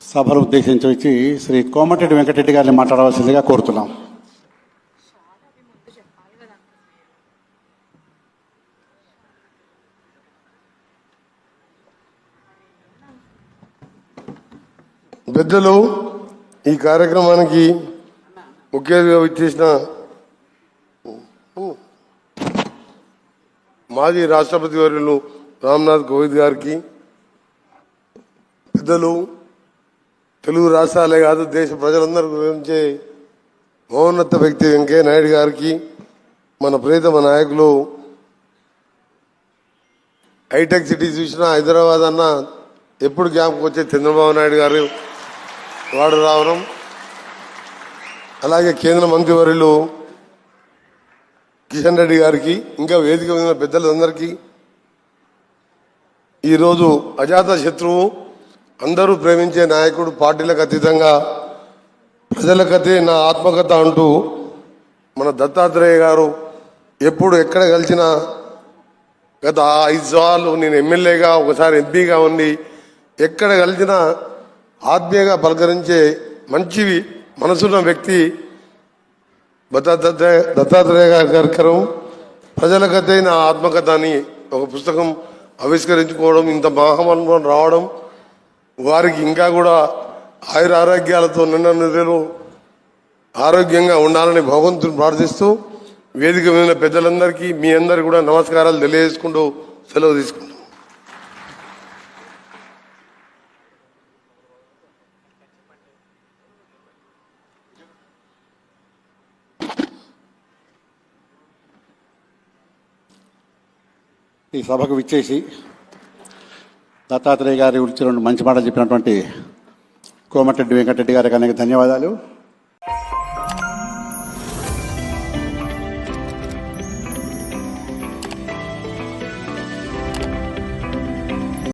సభను ఉద్దేశించి వచ్చి శ్రీ కోమటిరెడ్డి వెంకటరెడ్డి గారిని మాట్లాడవలసిందిగా కోరుతున్నాం. పెద్దలు ఈ కార్యక్రమానికి ముఖ్యంగా ఇచ్చేసిన మాజీ రాష్ట్రపతి వర్యులు రామ్నాథ్ కోవింద్ గారికి పెద్దలు తెలుగు రాష్ట్రాలే కాదు దేశ ప్రజలందరి గురించి మహోన్నత వ్యక్తి వెంకయ్య నాయుడు గారికి మన ప్రియతమ నాయకులు హైటెక్ సిటీ చూసిన హైదరాబాద్ అన్న ఎప్పుడు జ్ఞాపకం వచ్చే చంద్రబాబు నాయుడు గారు వాడు రావడం. అలాగే కేంద్ర మంత్రివర్యులు కిషన్ రెడ్డి గారికి ఇంకా వేదిక మీద ఉన్న పెద్దలందరికీ ఈరోజు అజాత శత్రువు అందరూ ప్రేమించే నాయకుడు పార్టీలకు అతీతంగా ప్రజలకతే నా ఆత్మకథ అంటూ మన దత్తాత్రేయ గారు ఎప్పుడు ఎక్కడ కలిసినా గత ఐదు సార్లు నేను ఎమ్మెల్యేగా ఒకసారి ఎంపీగా ఉండి ఎక్కడ కలిసినా ఆత్మీయంగా పలకరించే మంచి మనసున్న వ్యక్తి దత్తాత్రేయ దత్తాత్రేయ గారి కార్యక్రమం. ప్రజల కథ నా ఆత్మకథ అని ఒక పుస్తకం ఆవిష్కరించుకోవడం ఇంత మహామనుభవం రావడం వారికి ఇంకా కూడా ఆయుర ఆరోగ్యాలతో నిన్న నిధులు ఆరోగ్యంగా ఉండాలని భగవంతుని ప్రార్థిస్తూ వేదిక మీద పెద్దలందరికీ మీ అందరికి కూడా నమస్కారాలు తెలియజేసుకుంటూ సెలవు తీసుకుంటాం ఈ సభకు విచ్చేసి దత్తాత్రేయ గారి గురించి రెండు మంచి మాటలు చెప్పినటువంటి కోమటిరెడ్డి వెంకటరెడ్డి గారికి అనేక ధన్యవాదాలు.